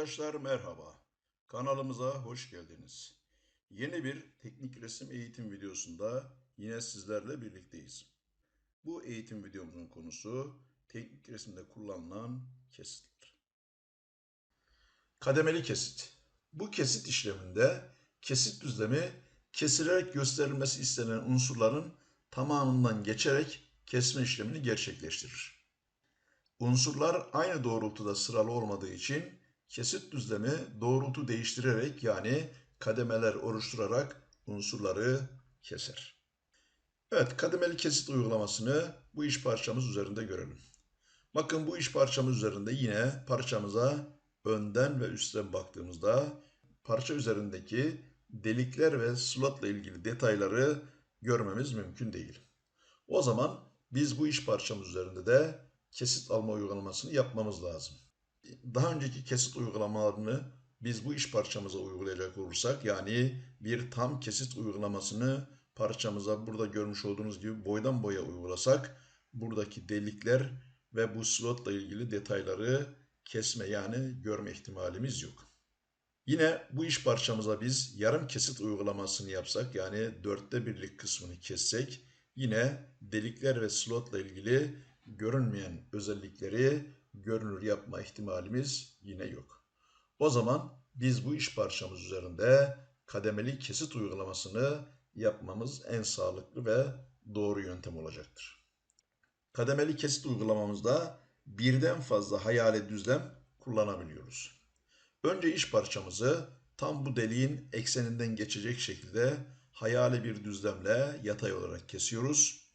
Arkadaşlar merhaba. Kanalımıza hoş geldiniz. Yeni bir teknik resim eğitim videosunda yine sizlerle birlikteyiz. Bu eğitim videomuzun konusu teknik resimde kullanılan kesitler. Kademeli kesit. Bu kesit işleminde kesit düzlemi kesilerek gösterilmesi istenen unsurların tamamından geçerek kesme işlemini gerçekleştirir. Unsurlar aynı doğrultuda sıralı olmadığı için kesit düzlemi doğrultu değiştirerek yani kademeler oluşturarak unsurları keser. Evet, kademeli kesit uygulamasını bu iş parçamız üzerinde görelim. Bakın bu iş parçamız üzerinde yine parçamıza önden ve üstten baktığımızda parça üzerindeki delikler ve slotla ilgili detayları görmemiz mümkün değil. O zaman biz bu iş parçamız üzerinde de kesit alma uygulamasını yapmamız lazım. Daha önceki kesit uygulamalarını biz bu iş parçamıza uygulayacak olursak yani bir tam kesit uygulamasını parçamıza burada görmüş olduğunuz gibi boydan boya uygulasak buradaki delikler ve bu slotla ilgili detayları kesme yani görme ihtimalimiz yok. Yine bu iş parçamıza biz yarım kesit uygulamasını yapsak yani dörtte birlik kısmını kessek yine delikler ve slotla ilgili görünmeyen özellikleri görünür yapma ihtimalimiz yine yok. O zaman biz bu iş parçamız üzerinde kademeli kesit uygulamasını yapmamız en sağlıklı ve doğru yöntem olacaktır. Kademeli kesit uygulamamızda birden fazla hayali düzlem kullanabiliyoruz. Önce iş parçamızı tam bu deliğin ekseninden geçecek şekilde hayali bir düzlemle yatay olarak kesiyoruz.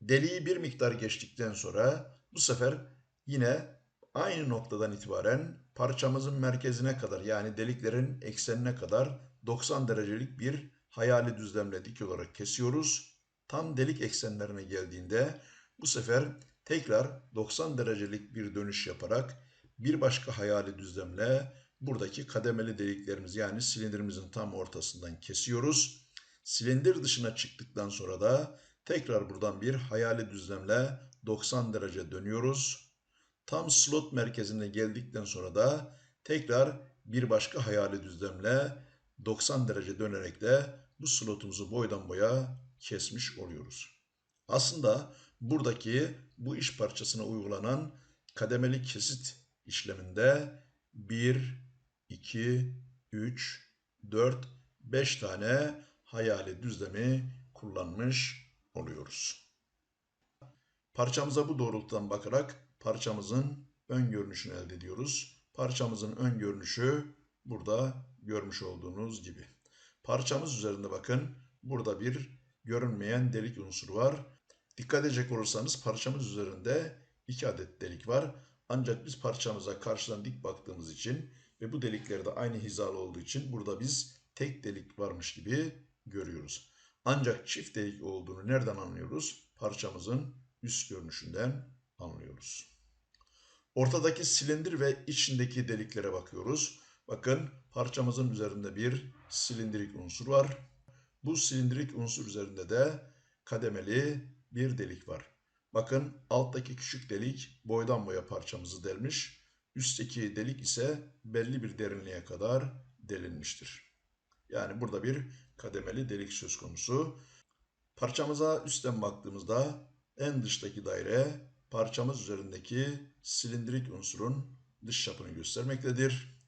Deliği bir miktar geçtikten sonra bu sefer yine aynı noktadan itibaren parçamızın merkezine kadar yani deliklerin eksenine kadar 90 derecelik bir hayali düzlemle dik olarak kesiyoruz. Tam delik eksenlerine geldiğinde bu sefer tekrar 90 derecelik bir dönüş yaparak bir başka hayali düzlemle buradaki kademeli deliklerimiz yani silindirimizin tam ortasından kesiyoruz. Silindir dışına çıktıktan sonra da tekrar buradan bir hayali düzlemle 90 derece dönüyoruz. Tam slot merkezine geldikten sonra da tekrar bir başka hayali düzlemle 90 derece dönerek de bu slotumuzu boydan boya kesmiş oluyoruz. Aslında buradaki bu iş parçasına uygulanan kademeli kesit işleminde 1, 2, 3, 4, 5 tane hayali düzlemi kullanmış oluyoruz. Parçamıza bu doğrultudan bakarak parçamızın ön görünüşünü elde ediyoruz. Parçamızın ön görünüşü burada görmüş olduğunuz gibi. Parçamız üzerinde bakın burada bir görünmeyen delik unsuru var. Dikkat edecek olursanız parçamız üzerinde iki adet delik var. Ancak biz parçamıza karşıdan dik baktığımız için ve bu delikler de aynı hizalı olduğu için burada biz tek delik varmış gibi görüyoruz. Ancak çift delik olduğunu nereden anlıyoruz? Parçamızın üst görünüşünden anlıyoruz. Ortadaki silindir ve içindeki deliklere bakıyoruz. Bakın parçamızın üzerinde bir silindirik unsur var. Bu silindirik unsur üzerinde de kademeli bir delik var. Bakın alttaki küçük delik boydan boya parçamızı delmiş. Üstteki delik ise belli bir derinliğe kadar delinmiştir. Yani burada bir kademeli delik söz konusu. Parçamıza üstten baktığımızda en dıştaki daire parçamız üzerindeki silindirik unsurun dış çapını göstermektedir.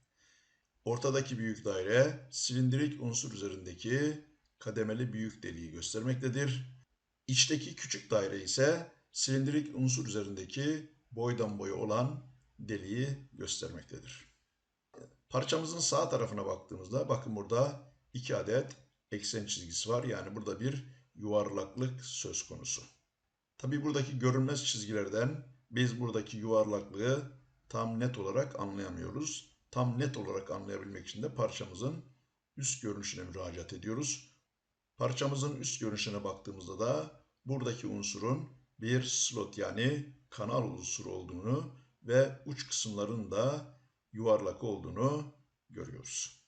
Ortadaki büyük daire silindirik unsur üzerindeki kademeli büyük deliği göstermektedir. İçteki küçük daire ise silindirik unsur üzerindeki boydan boya olan deliği göstermektedir. Parçamızın sağ tarafına baktığımızda bakın burada iki adet eksen çizgisi var. Yani burada bir yuvarlaklık söz konusu. Tabi buradaki görünmez çizgilerden biz buradaki yuvarlaklığı tam net olarak anlayamıyoruz. Tam net olarak anlayabilmek için de parçamızın üst görünüşüne müracaat ediyoruz. Parçamızın üst görünüşüne baktığımızda da buradaki unsurun bir slot yani kanal unsuru olduğunu ve uç kısımların da yuvarlak olduğunu görüyoruz.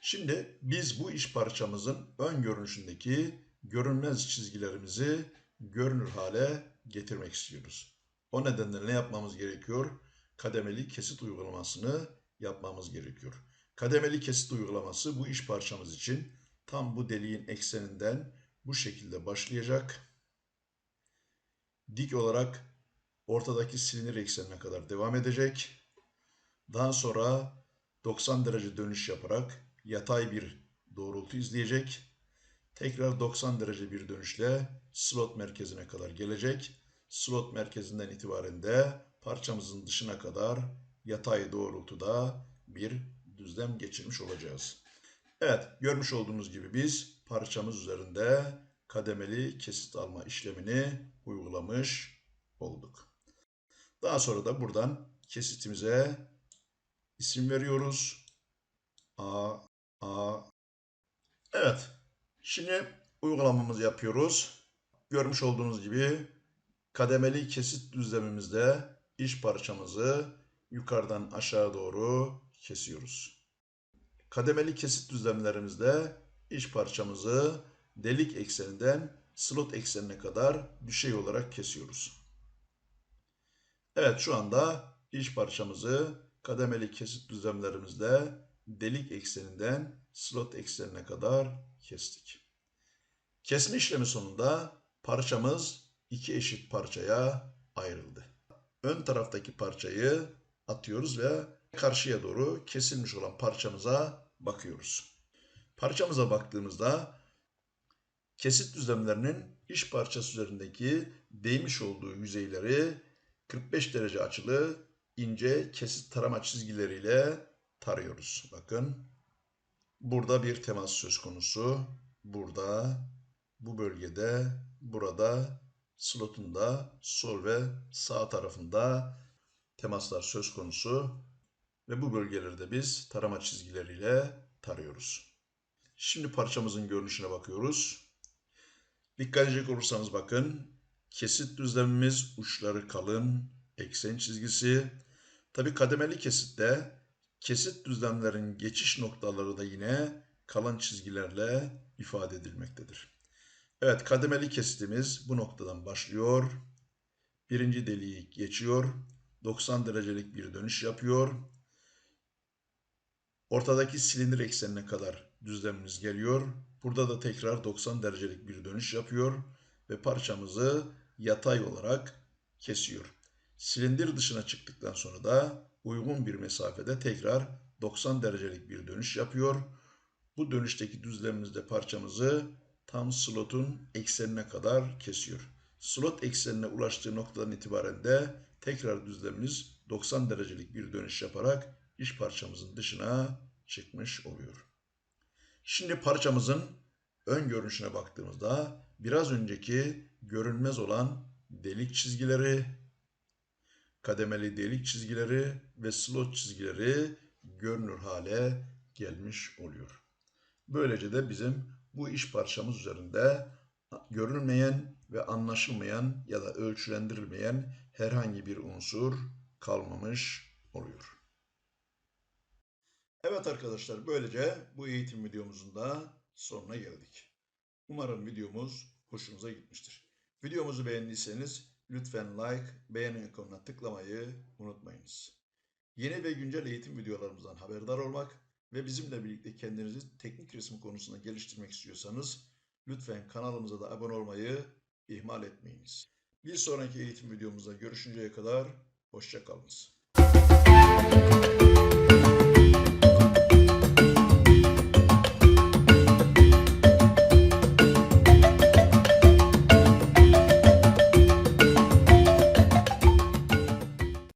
Şimdi biz bu iş parçamızın ön görünüşündeki görünmez çizgilerimizi görünür hale getirmek istiyoruz. O nedenle ne yapmamız gerekiyor? kademeli kesit uygulamasını yapmamız gerekiyor. Kademeli kesit uygulaması bu iş parçamız için tam bu deliğin ekseninden bu şekilde başlayacak. Dik olarak ortadaki silinir eksenine kadar devam edecek. Daha sonra 90 derece dönüş yaparak yatay bir doğrultu izleyecek. Tekrar 90 derece bir dönüşle slot merkezine kadar gelecek. Slot merkezinden itibaren de parçamızın dışına kadar yatay doğrultuda bir düzlem geçirmiş olacağız. Evet, görmüş olduğunuz gibi biz parçamız üzerinde kademeli kesit alma işlemini uygulamış olduk. Daha sonra da buradan kesitimize isim veriyoruz. A, A. Evet, şimdi uygulamamızı yapıyoruz. Görmüş olduğunuz gibi kademeli kesit düzlemimizde iş parçamızı yukarıdan aşağı doğru kesiyoruz. Kademeli kesit düzlemlerimizde iş parçamızı delik ekseninden slot eksenine kadar düşey olarak kesiyoruz. Evet şu anda iş parçamızı kademeli kesit düzlemlerimizde delik ekseninden slot eksenine kadar kestik. Kesme işlemi sonunda parçamız iki eşit parçaya ayrıldı. Ön taraftaki parçayı atıyoruz ve karşıya doğru kesilmiş olan parçamıza bakıyoruz. Parçamıza baktığımızda kesit düzlemlerinin iş parçası üzerindeki değmiş olduğu yüzeyleri 45 derece açılı ince kesit tarama çizgileriyle tarıyoruz. Bakın burada bir temas söz konusu. Burada bu bölgede burada slotun da sol ve sağ tarafında temaslar söz konusu ve bu bölgeleri de biz tarama çizgileriyle tarıyoruz. Şimdi parçamızın görünüşüne bakıyoruz. Dikkat edecek olursanız bakın kesit düzlemimiz uçları kalın, eksen çizgisi. Tabi kademeli kesitte kesit düzlemlerin geçiş noktaları da yine kalın çizgilerle ifade edilmektedir. Evet kademeli kesitimiz bu noktadan başlıyor. Birinci deliği geçiyor. 90 derecelik bir dönüş yapıyor. Ortadaki silindir eksenine kadar düzlemimiz geliyor. Burada da tekrar 90 derecelik bir dönüş yapıyor ve parçamızı yatay olarak kesiyor. Silindir dışına çıktıktan sonra da uygun bir mesafede tekrar 90 derecelik bir dönüş yapıyor. Bu dönüşteki düzlemimizde parçamızı tam slotun eksenine kadar kesiyor. Slot eksenine ulaştığı noktadan itibaren de tekrar düzlemimiz 90 derecelik bir dönüş yaparak iş parçamızın dışına çıkmış oluyor. Şimdi parçamızın ön görünüşüne baktığımızda biraz önceki görünmez olan delik çizgileri, kademeli delik çizgileri ve slot çizgileri görünür hale gelmiş oluyor. Böylece de bizim bu iş parçamız üzerinde görünmeyen ve anlaşılmayan ya da ölçülendirilmeyen herhangi bir unsur kalmamış oluyor. Evet arkadaşlar böylece bu eğitim videomuzun da sonuna geldik. Umarım videomuz hoşunuza gitmiştir. Videomuzu beğendiyseniz lütfen like, beğeni ikonuna tıklamayı unutmayınız. Yeni ve güncel eğitim videolarımızdan haberdar olmak ve bizimle birlikte kendinizi teknik resim konusunda geliştirmek istiyorsanız lütfen kanalımıza da abone olmayı ihmal etmeyiniz. Bir sonraki eğitim videomuzda görüşünceye kadar hoşçakalınız.